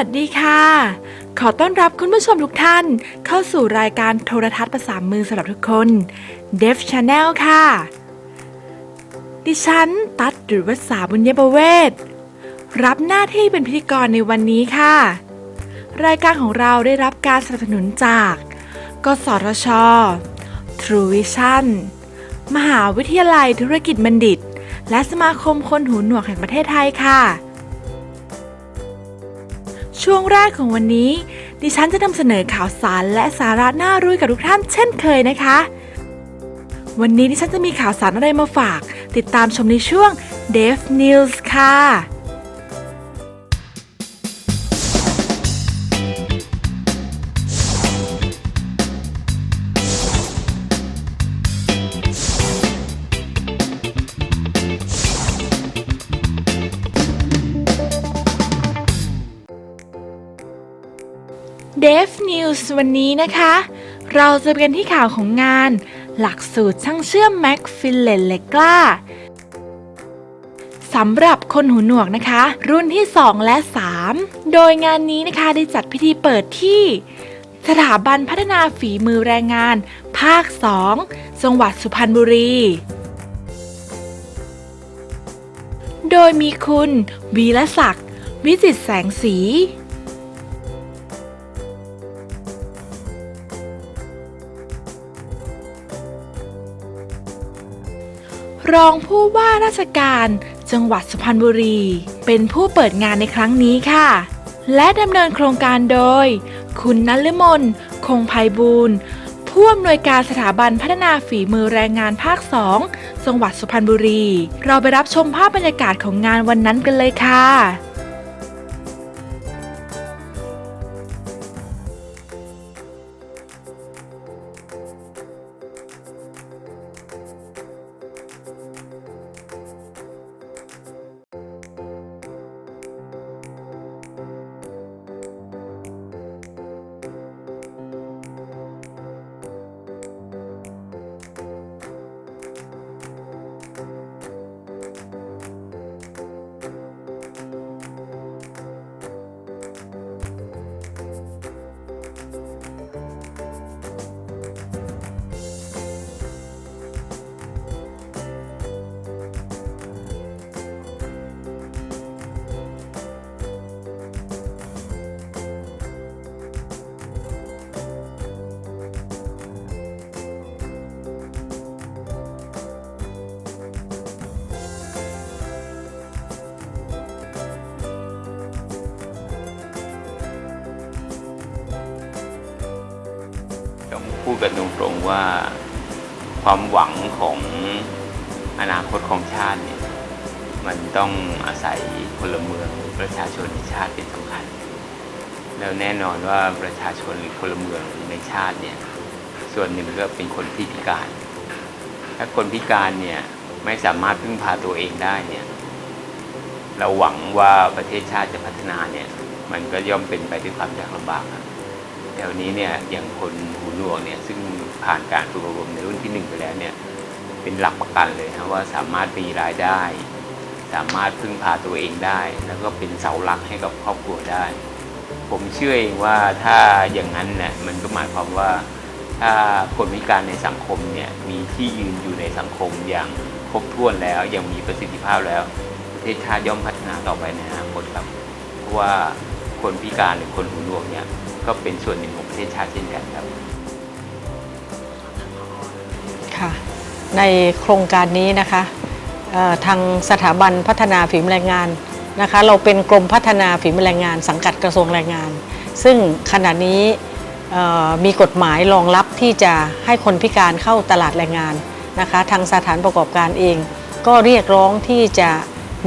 สวัสดีค่ะ ขอต้อนรับคุณผู้ชมทุกท่าน เข้าสู่รายการโทรทัศน์ประสามมือสำหรับทุกคน Deaf Channel ค่ะ ดิฉัน ตัดหรือวัสาบุญยประเวศรับหน้าที่เป็นพิธีกรในวันนี้ค่ะ รายการของเราได้รับการสนับสนุนจาก กสทช True Vision มหาวิทยาลัยธุรกิจบัณฑิต และสมาคมคนหูหนวกแห่งประเทศไทยค่ะ ช่วงแรกของวันนี้ ดิฉันจะนำเสนอข่าวสารและสาระน่ารู้กับทุกท่านเช่นเคยนะคะ วันนี้ดิฉันจะมีข่าวสารอะไรมาฝาก ติดตามชมในช่วง d e v News ค่ะ News วันนี้นะคะ เราจะไปกันที่ข่าวของงาน หลักสูตรช่างเชื่อมแม็กฟิลเลนเลกล้าสำหรับคนหูหนวกนะคะ รุ่นที่ 2 และ 3 โดยงานนี้นะคะได้จัดพิธีเปิดที่ สถาบันพัฒนาฝีมือแรงงาน ภาค 2 จังหวัดสุพรรณบุรี โดยมีคุณวีรศักดิ์วิจิตแสงสี รองผู้ว่าราชการ จังหวัดสุพรรณบุรี เป็นผู้เปิดงานในครั้งนี้ค่ะ และดำเนินโครงการโดย คุณนลมนคงไพบูรณ์ผู้อำนวยการสถาบันพัฒนาฝีมือแรงงานภาค 2 จังหวัดสุพรรณบุรี เราไปรับชมภาพบรรยากาศของงานวันนั้นกันเลยค่ะ พูดกันตรงๆว่าความหวังของอนาคตของชาติเนี่ยมันต้องอาศัยพลเมืองประชาชนในชาติเป็นสำคัญ แล้วแน่นอนว่าประชาชนหรือพลเมืองในชาติเนี่ยส่วนหนึ่งก็เป็นคนพิการ ถ้าคนพิการเนี่ยไม่สามารถพึ่งพาตัวเองได้เนี่ยเราหวังว่าประเทศชาติจะพัฒนาเนี่ยมันก็ย่อมเป็นไปด้วยความยากลำบากครับ แถวนี้เนี่ยอย่างคนหูหนวกเนี่ยซึ่งผ่านการฝึกอบรมในรุ่นที่หนึ่งไปแล้วเนี่ยเป็นหลักประกันเลยนะว่าสามารถมีรายได้ สามารถพึ่งพาตัวเองได้ แล้วก็เป็นเสาหลักให้กับครอบครัวได้ ผมเชื่อเองว่าถ้าอย่างนั้นเนี่ยมันก็หมายความว่าถ้าคนพิการในสังคมเนี่ยมีที่ยืนอยู่ในสังคมอย่างครบถ้วนแล้วย่างมีประสิทธิภาพแล้ว ประเทศชาติย่อมพัฒนาต่อไปในอนาคตครับเพราะว่าคนพิการหรือคนหูหนวกเนี่ย ก็เป็นส่วนหนึ่งของประเทศชาติเช่นกันครับ ค่ะ ในโครงการนี้นะคะทางสถาบันพัฒนาฝีมือแรงงานนะคะ เราเป็นกรมพัฒนาฝีมือแรงงาน สังกัดกระทรวงแรงงาน ซึ่งขณะนี้มีกฎหมายรองรับที่จะให้คนพิการเข้าตลาดแรงงานนะคะ ทางสถานประกอบการเอง ก็เรียกร้องที่จะ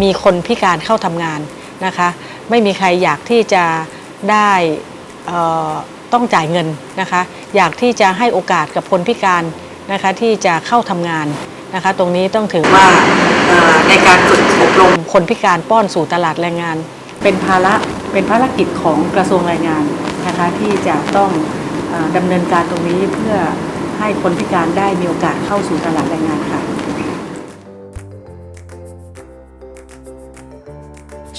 มีคนพิการเข้าทำงานนะคะ ไม่มีใครอยากที่จะได้ ต้องจ่ายเงินนะคะ อยากที่จะให้โอกาสกับคนพิการนะคะที่จะเข้าทำงานนะคะ ตรงนี้ต้องถือว่าในการฝึกอบรมคนพิการป้อนสู่ตลาดแรงงาน เป็นภาระเป็นภารกิจของกระทรวงแรงงานนะคะที่จะต้องอดำเนินการตรงนี้เพื่อให้คนพิการได้มีโอกาสเข้าสู่ตลาดแรงงานค่ะ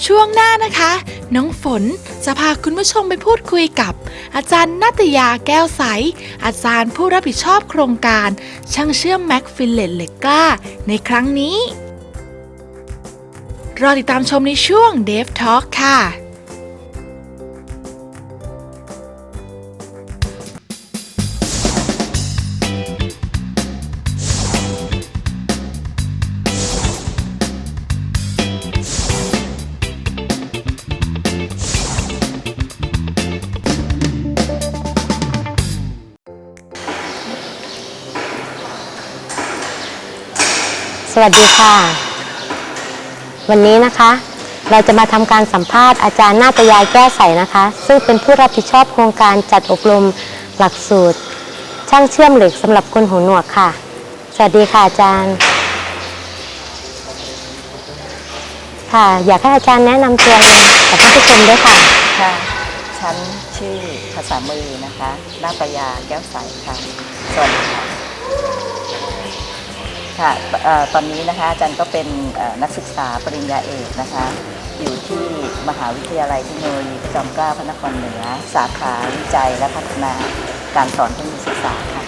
ช่วงหน้านะคะ น้องฝนจะพาคุณผู้ชมไปพูดคุยกับ อาจารย์นัตยาแก้วใส อาจารย์ผู้รับผิดชอบโครงการ ช่างเชื่อมแม็กฟิลเลตเหล็กกล้า ในครั้งนี้ รอติดตามชมในช่วง d e v Talk ค่ะ สวัสดีค่ะ วันนี้นะคะ เราจะมาทำการสัมภาษณ์อาจารย์นาตยายแก้ใสนะคะ ซึ่งเป็นผู้รับผิดชอบโครงการจัดอบรมหลักสูตร ช่างเชื่อมเหล็กสำหรับคนหูหนวกค่ะ สวัสดีค่ะอาจารย์ ค่ะ อยากให้อาจารย์แนะนำตัวกับท่านผู้ชมด้วยค่ะค่ะฉันชื่อภาษามือนะคะนาตยาแก้วใสค่ะสวัสดีค่ะ ค่ะเอ่อตอนนี้นะคะอาจารย์ก็เป็นเอ่อนักศึกษาปริญญาเอกนะคะ อยู่ที่มหาวิทยาลัยเทคโนโลยีพระจอมเกล้าพระนครเหนือ สาขาวิจัยและพัฒนาการสอนเทคนิคศึกษาค่ะ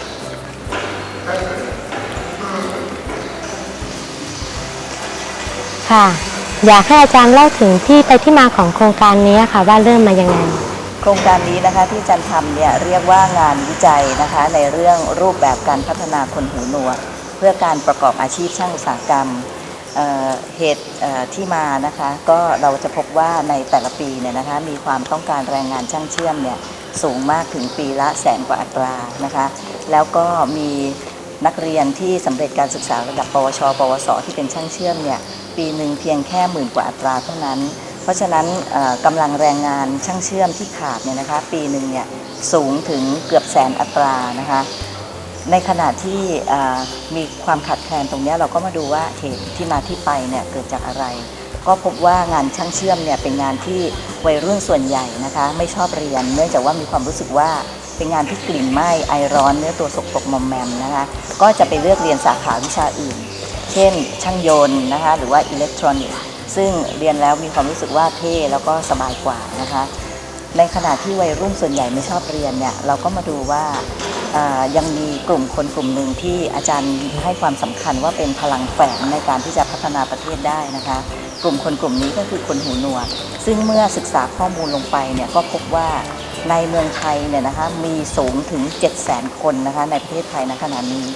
ค่ะ อยากให้อาจารย์เล่าถึงที่ไปที่มาของโครงการนี้ค่ะว่าเริ่มมายังไงโครงการนี้นะคะที่อาจารย์ทำเนี่ยเรียกว่างานวิจัยนะคะในเรื่องรูปแบบการพัฒนาคนหูหนวก เพื่อการประกอบอาชีพช่างอุตสาหกรรมเเหตุที่มานะคะก็เราจะพบว่าในแต่ละปีเนี่ยนะคะมีความต้องการแรงงานช่างเชื่อมเนี่ยสูงมากถึงปีละแสนกว่าอัตรานะคะแล้วก็มีนักเรียนที่สำเร็จการศึกษาระดับปวช ปวส ที่เป็นช่างเชื่อมเนี่ยปีหนึ่งเพียงแค่หมื่นกว่าอัตราเท่านั้น เพราะฉะนั้นเอ่อกำลังแรงงานช่างเชื่อมที่ขาดเนี่ยนะคะปีหนึ่งเนี่ยสูงถึงเกือบแสนอัตรานะคะ ในขณะที่มีความขาดแคลนตรงนี้เราก็มาดูว่าเหตุที่มาที่ไปเนี่ยเกิดจากอะไร ก็พบว่างานช่างเชื่อมเนี่ยเป็นงานที่วัยรุ่นส่วนใหญ่นะคะไม่ชอบเรียน เนื่องจากว่ามีความรู้สึกว่าเป็นงานที่กลิ่นไหม้ไอร้อนเนื้อตัวสกปรกมอมแมมนะคะก็จะไปเลือกเรียนสาขาวิชาอื่น เช่น ช่างยนต์นะคะหรือว่าอิเล็กทรอนิกส์ซึ่งเรียนแล้วมีความรู้สึกว่าเท่แล้วก็สบายกว่านะคะ ในขณะที่วัยรุ่นส่วนใหญ่ไม่ชอบเรียนเนี่ยเราก็มาดูว่ายังมีกลุ่มคนกลุ่มหนึ่งที่อาจารย์ให้ความสำคัญว่าเป็นพลังแฝงในการที่จะพัฒนาประเทศได้นะคะ กลุ่มคนกลุ่มนี้ก็คือคนหูหนวก ซึ่งเมื่อศึกษาข้อมูลลงไปเนี่ยก็พบว่าในเมืองไทยเนี่ยนะคะมีสูงถึง 7 0 0 0 0 คนนะคะในประเทศไทยณขณะนี้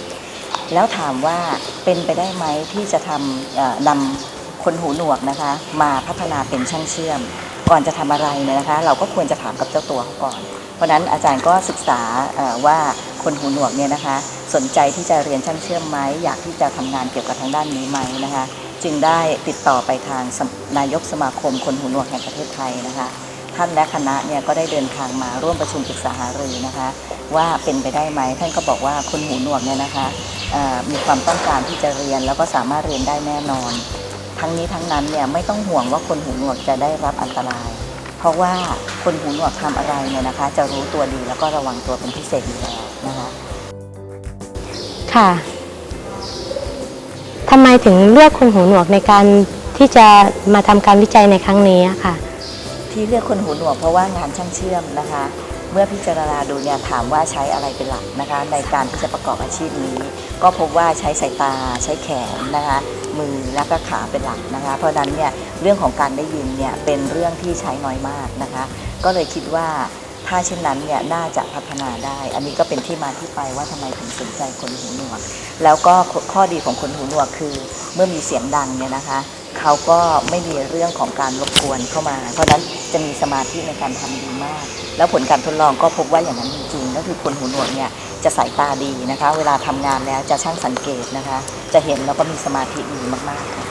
แล้วถามว่าเป็นไปได้ไหมที่จะทำนำคนหูหนวกนะคะมาพัฒนาเป็นช่างเชื่อม ก่อนจะทำอะไรเนี่ยนะคะ เราก็ควรจะถามกับเจ้าตัวเขาก่อน เพราะนั้นอาจารย์ก็ศึกษาว่าคนหูหนวกเนี่ยนะคะ สนใจที่จะเรียนช่างเชื่อมไหมอยากที่จะทำงานเกี่ยวกับทางด้านนี้ไหมนะคะ จึงได้ติดต่อไปทางนายกสมาคมคนหูหนวกแห่งประเทศไทยนะคะท่านและคณะเนี่ยก็ได้เดินทางมาร่วมประชุมปรึกษาหารือนะคะ ว่าเป็นไปได้ไหมท่านก็บอกว่าคนหูหนวกเนี่ยนะคะมีความต้องการที่จะเรียนแล้วก็สามารถเรียนได้แน่นอน ทั้งนี้ทั้งนั้นเนี่ยไม่ต้องห่วงว่าคนหูหนวกจะได้รับอันตราย เพราะว่าคนหูหนวกทำอะไรเนี่ยนะคะ จะรู้ตัวดีแล้วก็ระวังตัวเป็นพิเศษอยู่แล้วนะคะค่ะทำไมถึงเลือกคนหูหนวกในการที่จะมาทำการวิจัยในครั้งนี้อะค่ะ ที่เลือกคนหูหนวกเพราะว่างานช่างเชื่อมนะคะ เมื่อพิจารณาดูเนี่ยถามว่าใช้อะไรเป็นหลักนะคะ ในการที่จะประกอบอาชีพนี้ ก็พบว่าใช้สายตาใช้แขนนะคะมือและก็ขาเป็นหลักนะคะเพราะนั้นเนี่ยเรื่องของการได้ยินเนี่ยเป็นเรื่องที่ใช้น้อยมากนะคะ ก็เลยคิดว่าถ้าเช่นนั้นเนี่ยน่าจะพัฒนาได้ อันนี้ก็เป็นที่มาที่ไปว่าทำไมถึงสนใจคนหูหนวก แล้วก็ข้อดีของคนหูหนวกคือ เมื่อมีเสียงดังเนี่ยนะคะเขาก็ไม่มีเรื่องของการรบกวนเข้ามา เพราะนั้นจะมีสมาธิในการทำดีมาก แล้วผลการทดลองก็พบว่าอย่างนั้นจริงๆก็คือคนหูหนวกเนี่ย จะสายตาดีนะคะ เวลาทำงานแล้วจะช่างสังเกตนะคะ จะเห็นแล้วก็มีสมาธิดีมากๆค่ะ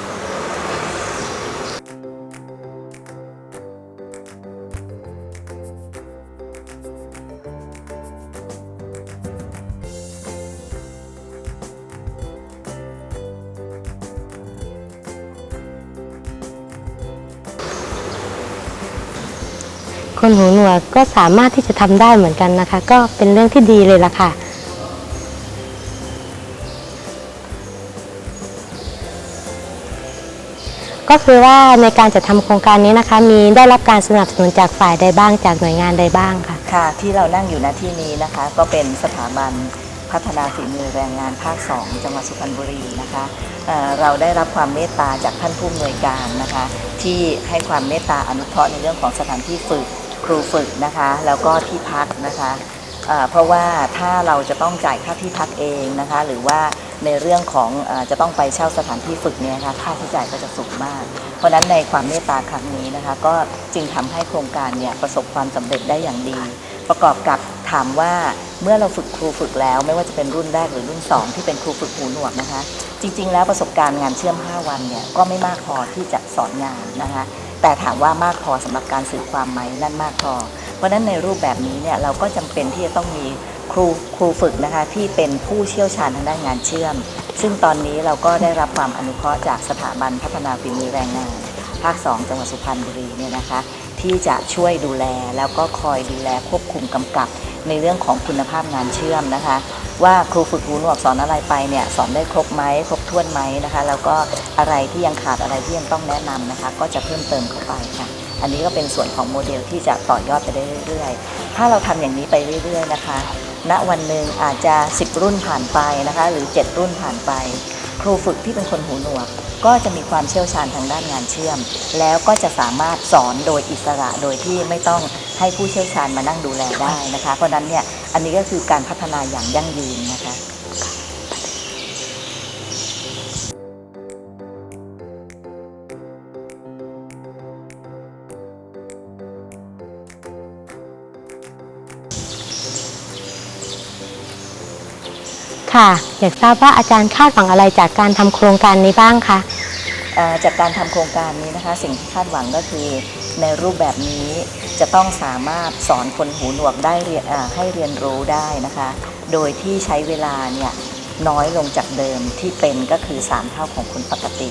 ก็สามารถที่จะทำได้เหมือนกันนะคะ ก็เป็นเรื่องที่ดีเลยล่ะค่ะ ก็คือว่าในการจัดทำโครงการนี้นะคะ มีได้รับการสนับสนุนจากฝ่ายใดบ้างจากหน่วยงานใดบ้างค่ะ ค่ะ ที่เรานั่งอยู่ณที่นี้นะคะ ก็เป็นสถาบันพัฒนาฝีมือแรงงานภาค 2 จังหวัดสุพรรณบุรีนะคะเเราได้รับความเมตตาจากท่านผู้อำนวยการนะคะ ที่ให้ความเมตตาอนุเคราะห์ในเรื่องของสถานที่ฝึก ครูฝึกนะคะ แล้วก็ที่พักนะคะเอ่อเพราะว่าถ้าเราจะต้องจ่ายค่าที่พักเองนะคะ หรือว่าในเรื่องของออจะต้องไปเช่าสถานที่ฝึกเนี่ยนะคะค่าใช้จ่ายก็จะสูงมาก เพราะนั้นในความเมตตาครั้งนี้นะคะ ก็จึงทำให้โครงการเนี่ยประสบความสำเร็จได้อย่างดี ประกอบกับถามว่าเมื่อเราฝึกครูฝึกแล้ว ไม่ว่าจะเป็นรุ่นแรกหรือรุ่น 2 ที่เป็นครูฝึกหูหนวกนะคะ จริง ๆ แล้วประสบการณ์งานเชื่อม 5 วันเนี่ยก็ไม่มากพอที่จะสอนงานนะคะ แต่ถามว่ามากพอสำหรับการสื่อความไหมนั่นมากพอ เพราะฉะนั้นในรูปแบบนี้เนี่ยเราก็จำเป็นที่จะต้องมีครูครูฝึกนะคะที่เป็นผู้เชี่ยวชาญทางด้านงานเชื่อม ซึ่งตอนนี้เราก็ได้รับความอนุเคราะห์จากสถาบันพัฒนาฝีมือแรงงานภาค 2 จังหวัดสุพรรณบุรีเนี่ยนะคะที่จะช่วยดูแลแล้วก็คอยดูแลควบคุมกำกับในเรื่องของคุณภาพงานเชื่อมนะคะ ว่าครูฝึกหูหนวกสอนอะไรไปเนี่ยสอนได้ครบไหมครบถ้วนไหมนะคะ แล้วก็อะไรที่ยังขาดอะไรที่ยังต้องแนะนำนะคะ ก็จะเพิ่มเติมเข้าไปค่ะอันนี้ก็เป็นส่วนของโมเดลที่จะต่อยอดไปได้เรื่อยๆ ถ้าเราทำอย่างนี้ไปเรื่อยๆนะคะ ณวันหนึ่งอาจจะ 10 รุ่นผ่านไปนะคะ หรือ 7 รุ่นผ่านไป ครูฝึกที่เป็นคนหูหนวก ก็จะมีความเชี่ยวชาญทางด้านงานเชื่อม แล้วก็จะสามารถสอนโดยอิสระโดยที่ไม่ต้องให้ผู้เชี่ยวชาญมานั่งดูแลได้นะคะ เพราะนั้นเนี่ยอันนี้ก็คือการพัฒนาอย่างยั่งยืนนะคะ ค่ะ อยากทราบว่าอาจารย์คาดหวังอะไรจากการทำโครงการนี้บ้างคะเอ่อจากการทำโครงการนี้นะคะ สิ่งที่คาดหวังก็คือในรูปแบบนี้จะต้องสามารถสอนคนหูหนวกได้เรียนอ่าให้เรียนรู้ได้นะคะ โดยที่ใช้เวลาเนี่ยน้อยลงจากเดิมที่เป็นก็คือ 3 เท่าของคนปกติ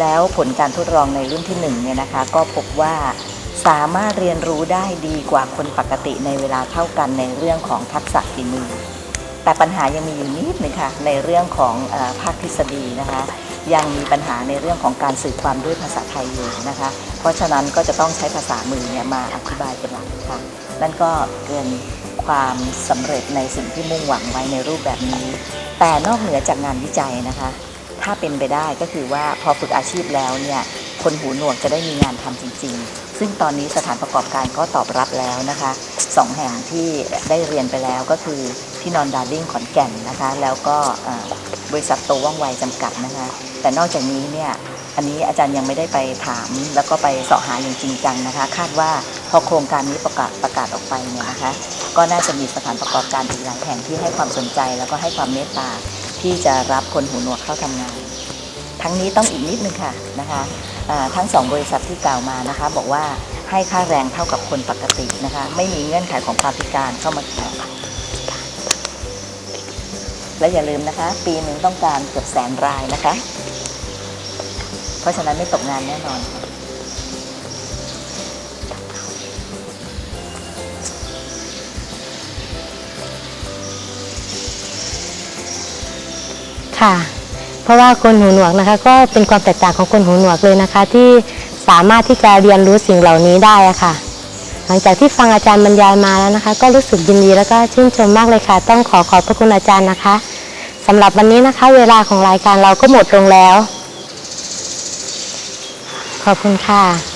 แล้วผลการทดลองในรุ่นที่1เนี่ยนะคะ ก็พบว่าสามารถเรียนรู้ได้ดีกว่าคนปกติในเวลาเท่ากันในเรื่องของทักษะฝีมือ แต่ปัญหายังมีอยู่นิดหนึงค่ะในเรื่องของอภาคทฤษฎีนะคะ ยังมีปัญหาในเรื่องของการสื่อความด้วยภาษาไทยอยู่นะคะ เพราะฉะนั้นก็จะต้องใช้ภาษามือเนี่ยมาอธิบายเป็นหลักค่ะนั่นก็เกินความสำเร็จในสิ่งที่มุ่งหวังไว้ในรูปแบบนี้ แต่นอกเหนือจากงานวิจัยนะคะ ถ้าเป็นไปได้ก็คือว่าพอฝึกอาชีพแล้วเนี่ยคนหูหนวกจะได้มีงานทำจริง ๆ ซึ่งตอนนี้สถานประกอบการก็ตอบรับแล้วนะคะสองแห่งที่ได้เรียนไปแล้วก็คือที่นอนดาร์ดิงขอนแก่นนะคะ แล้วก็บริษัทโตว่องไวจำกัดนะคะ แต่นอกจากนี้เนี่ยอันนี้อาจารย์ยังไม่ได้ไปถาม แล้วก็ไปเสาะหาอย่างจริงจังนะคะ คาดว่าพอโครงการนี้ประกาศประกาศออกไปเนี่ยนะคะ ก็น่าจะมีสถานประกอบการอีกหลายแห่งที่ให้ความสนใจแล้วก็ให้ความเมตตาที่จะรับคนหูหนวกเข้าทำงาน ทั้งนี้ต้องอีกนิดนึงค่ะนะคะ ทั้งสองบริษัทที่กล่าวมานะคะ บอกว่าให้ค่าแรงเท่ากับคนปกตินะคะ ไม่มีเงื่อนไขของความพิการเข้ามาเกี่ยวและอย่าลืมนะคะ ปีหนึ่งต้องการเกือบแสนรายนะคะ เพราะฉะนั้นไม่ตกงานแน่นอนค่ะค่ะ เพราะว่าคนหูหนวกนะคะ ก็เป็นความแตกต่างของคนหูหนวกเลยนะคะ ที่สามารถที่จะเรียนรู้สิ่งเหล่านี้ได้ะค่ะ หลังจากที่ฟังอาจารย์บรรยายมาแล้วนะคะ ก็รู้สึกยินดีแล้วก็ชื่นชมมากเลยค่ะ ต้องขอขอบพระคุณอาจารย์นะคะสำหรับวันนี้นะคะ เวลาของรายการเราก็หมดลงแล้ว ขอบคุณค่ะ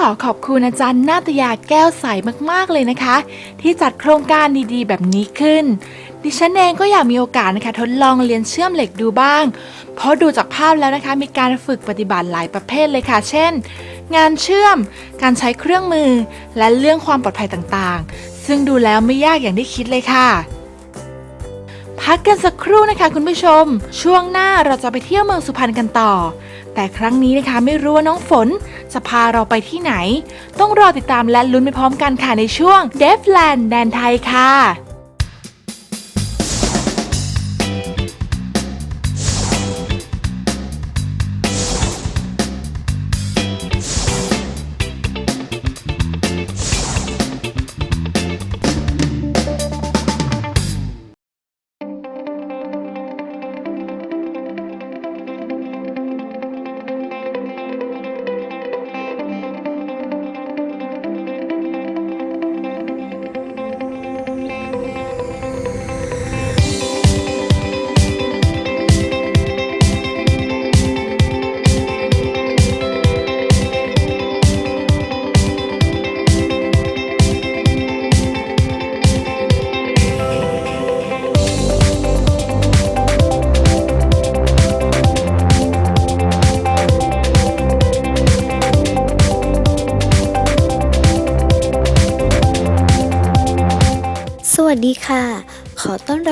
ขอขอบคุณอาจารย์นาตยาแก้วใสมากๆเลยนะคะ ที่จัดโครงการดีๆ แบบนี้ขึ้น ดิฉันเองก็อยากมีโอกาสนะคะ ทดลองเรียนเชื่อมเหล็กดูบ้าง เพราะดูจากภาพแล้วนะคะ มีการฝึกปฏิบัติหลายประเภทเลยค่ะ เช่น งานเชื่อม การใช้เครื่องมือ และเรื่องความปลอดภัยต่างๆ ซึ่งดูแล้วไม่ยากอย่างที่คิดเลยค่ะ พักกันสักครู่นะคะคุณผู้ชม ช่วงหน้าเราจะไปเที่ยวเมืองสุพรรณกันต่อ แต่ครั้งนี้นะคะไม่รู้ว่าน้องฝน จะพาเราไปที่ไหน ต้องรอติดตามและลุ้นไปพร้อมกันค่ะในช่วง d e f l a n d แดนไทยค่ะ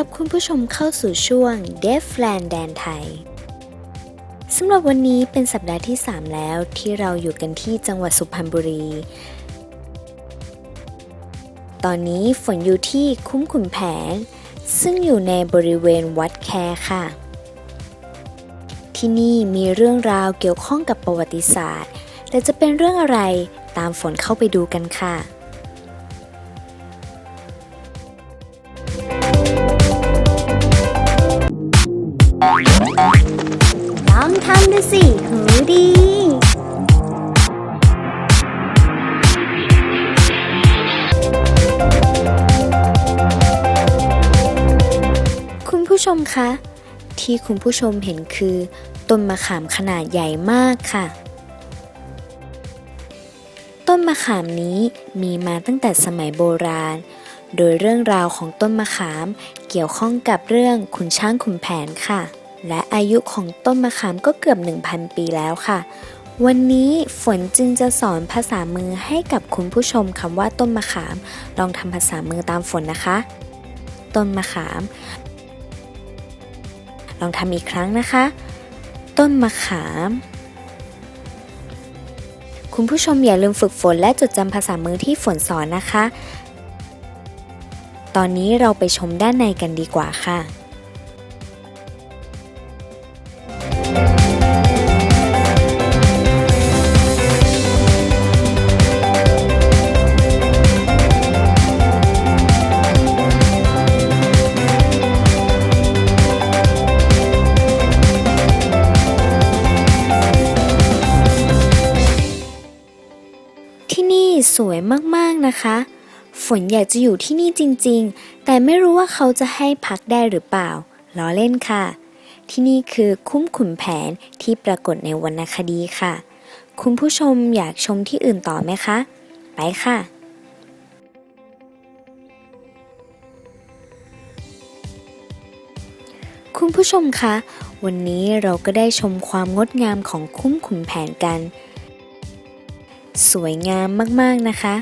รับคุณผู้ชมเข้าสู่ช่วง d e f l a n d แดนไทยสำหรับวันนี้เป็นสัปดาห์ที่ 3 แล้วที่เราอยู่กันที่จังหวัดสุพรรณบุรี ตอนนี้ฝนอยู่ที่คุ้มขุนแผน ซึ่งอยู่ในบริเวณวัดแคค่ะ ที่นี่มีเรื่องราวเกี่ยวข้องกับประวัติศาสตร์แต่จะเป็นเรื่องอะไรตามฝนเข้าไปดูกันค่ะ สิหูดีคุณผู้ชมคะ ที่คุณผู้ชมเห็นคือ ต้นมะขามขนาดใหญ่มากค่ะ ต้นมะขามนี้มีมาตั้งแต่สมัยโบราณ โดยเรื่องราวของต้นมะขามเกี่ยวข้องกับเรื่องขุนช้างขุนแผนค่ะ และอายุของต้นมะขามก็เกือบ 1,000 ปีแล้วค่ะ วันนี้ฝนจึงจะสอนภาษามือให้กับคุณผู้ชมคำว่าต้นมะขาม ลองทำภาษามือตามฝนนะคะ ต้นมะขาม ลองทำอีกครั้งนะคะ ต้นมะขาม คุณผู้ชมอย่าลืมฝึกฝนและจดจำภาษามือที่ฝนสอนนะคะ ตอนนี้เราไปชมด้านในกันดีกว่าค่ะ ที่นี่สวยมากๆนะคะ ฝนอยากจะอยู่ที่นี่จริงๆ แต่ไม่รู้ว่าเขาจะให้พักได้หรือเปล่า ล้อเล่นค่ะ ที่นี่คือคุ้มขุนแผนที่ปรากฏในวรรณคดีค่ะ คุณผู้ชมอยากชมที่อื่นต่อไหมคะ ไปค่ะคุณผู้ชมคะ วันนี้เราก็ได้ชมความงดงามของคุ้มขุนแผนกัน สวยงามมากๆนะคะ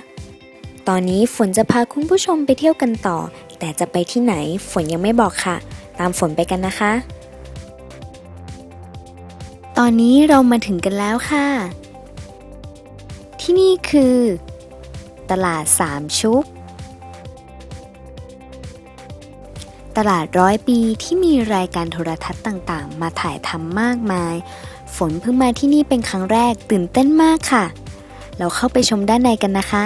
ตอนนี้ฝนจะพาคุณผู้ชมไปเที่ยวกันต่อ แต่จะไปที่ไหนฝนยังไม่บอกค่ะ ตามฝนไปกันนะคะ ตอนนี้เรามาถึงกันแล้วค่ะ ที่นี่คือ ตลาดสามชุกตลาดร้อยปีที่มีรายการโทรทัศน์ต่างๆ มาถ่ายทำมากมาย ฝนเพิ่งมาที่นี่เป็นครั้งแรกตื่นเต้นมากค่ะ เราเข้าไปชมด้านในกันนะคะ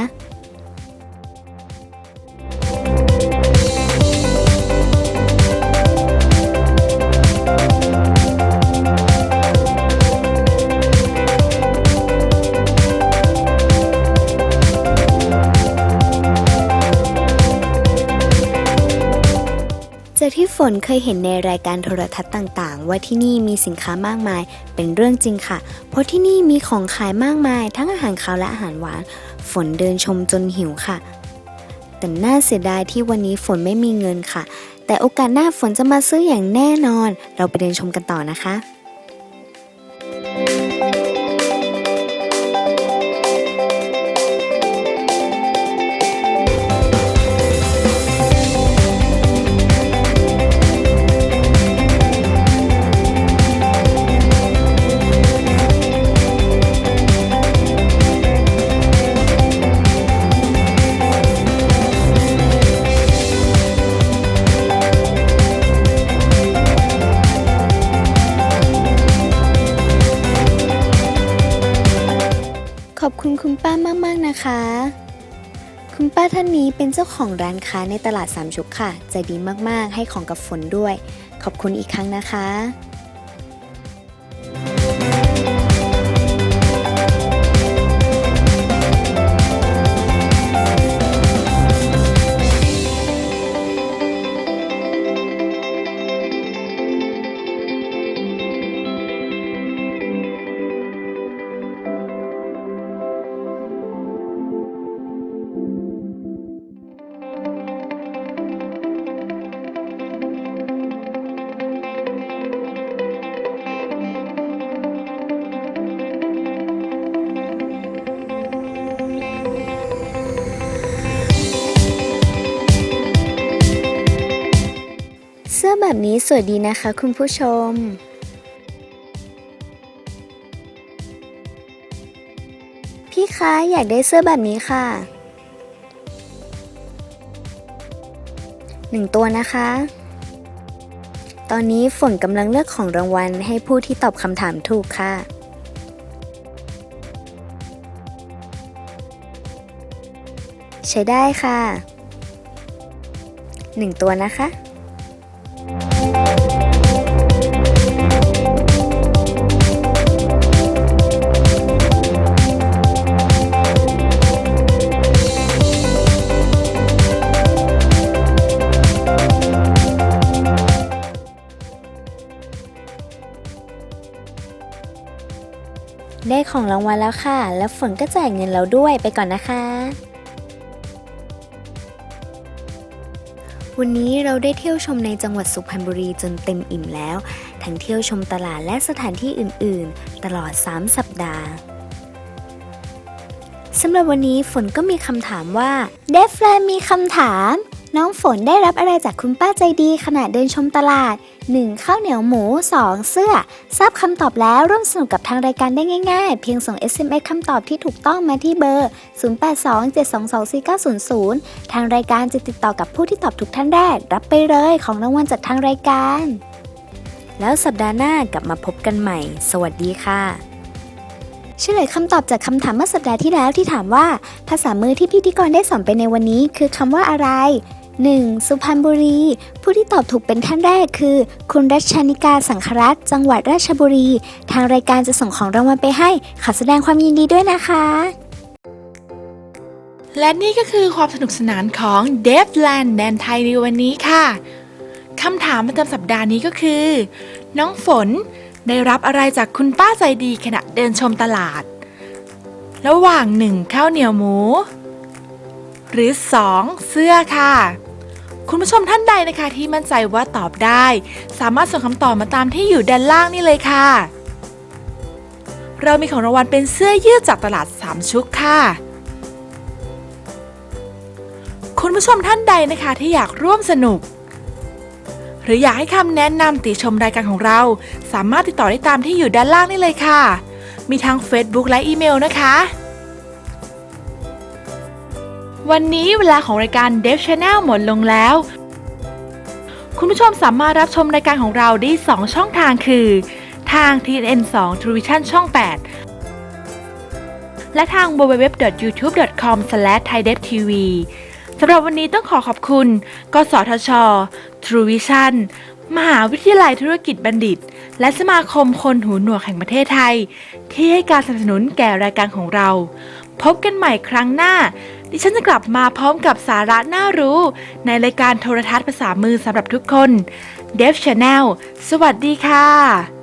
นเคยเห็นในรายการโทรทัศน์ต่างๆ ว่าที่นี่มีสินค้ามากมาย เป็นเรื่องจริงค่ะ เพราะที่นี่มีของขายมากมาย ทั้งอาหารคาวและอาหารหวาน ฝนเดินชมจนหิวค่ะ แต่น่าเสียดายที่วันนี้ฝนไม่มีเงินค่ะ แต่โอกาสหน้าฝนจะมาซื้ออย่างแน่นอน เราไปเดินชมกันต่อนะคะ ของร้านค้าในตลาดสามชุกค่ะใจดีมากๆ ให้ของกับฝนด้วย ขอบคุณอีกครั้งนะคะ สื้อแบบนี้สวยดีนะคะคุณผู้ชม พี่คะอยากได้เสื้อแบบนี้ค่ะหนึ่งตัวนะคะ ตอนนี้ฝนกำลังเลือกของรางวัลให้ผู้ที่ตอบคำถามถูกค่ะ ใช้ได้ค่ะหนึ่งตัวนะคะ ได้ของรางวัลแล้วค่ะ แล้วฝนก็จ่ายเงินเราด้วยไปก่อนนะคะ วันนี้เราได้เที่ยวชมในจังหวัดสุพรรณบุรีจนเต็มอิ่มแล้ว ทั้งเที่ยวชมตลาดและสถานที่อื่น ๆ ตลอด 3 สัปดาห์สำหรับวันนี้ฝนก็มีคำถามว่าเดฟแลนมีคำถาม น้องฝนได้รับอะไรจากคุณป้าใจดีขณะเดินชมตลาด 1. ข้าวเหนียวหมู 2. เสื้อ ทราบคำตอบแล้วร่วมสนุกกับทางรายการได้ง่ายๆ เพียงส่ง SMS คำตอบที่ถูกต้องมาที่เบอร์ 0827224900 ทางรายการจะติดต่อกับผู้ที่ตอบถูกท่านแรก รับไปเลยของรางวัลจากทางรายการ แล้วสัปดาห์หน้ากลับมาพบกันใหม่ สวัสดีค่ะเฉลยคำตอบจากคำถามเมื่อสัปดาห์ที่แล้วที่ถามว่า ภาษามือที่พิธีกรได้สอนไปในวันนี้คือคำว่าอะไร 1. สุพรรณบุรี ผู้ที่ตอบถูกเป็นท่านแรกคือ คุณรัชนิกาสังครัตจังหวัดราชบุรี ทางรายการจะส่งของรางวัลไปให้ขอแสดงความยินดีด้วยนะคะ และนี่ก็คือความสนุกสนานของ d e v l a n d แดนไทยในวันนี้ค่ะคำถามประจำสัปดาห์นี้ก็คือ น้องฝนได้รับอะไรจากคุณป้าใจดีขณะเดินชมตลาด ระหว่างหนึ่งข้าวเหนียวหมู หรือ 2 เสื้อค่ะ คุณผู้ชมท่านใดนะคะที่มั่นใจว่าตอบได้ สามารถส่งคำตอบมาตามที่อยู่ด้านล่างนี่เลยค่ะ เรามีของรางวัลเป็นเสื้อยืดจากตลาดสามชุกค่ะ คุณผู้ชมท่านใดนะคะที่อยากร่วมสนุก หรืออยากให้คำแนะนำติชมรายการของเรา สามารถติดต่อได้ตามที่อยู่ด้านล่างนี่เลยค่ะ มีทั้ง Facebook และอีเมลนะคะ วันนี้เวลาของรายการ d e v Channel หมดลงแล้ว คุณผู้ชมสามารถรับชมรายการของเราได้ 2 ช่องทางคือ ทาง TNN 2 Television ช่อง 8 และทาง www.youtube.com/thaidevtv สำหรับวันนี้ต้องขอขอบคุณ กสทช True Vision มหาวิทยาลัยธุรกิจบัณฑิต และสมาคมคนหูหนวกแห่งประเทศไทย ที่ให้การสนับสนุนแก่รายการของเรา พบกันใหม่ครั้งหน้า ดิฉันจะกลับมาพร้อมกับสาระน่ารู้ ในรายการโทรทัศน์ภาษามือสำหรับทุกคน Dev Channel สวัสดีค่ะ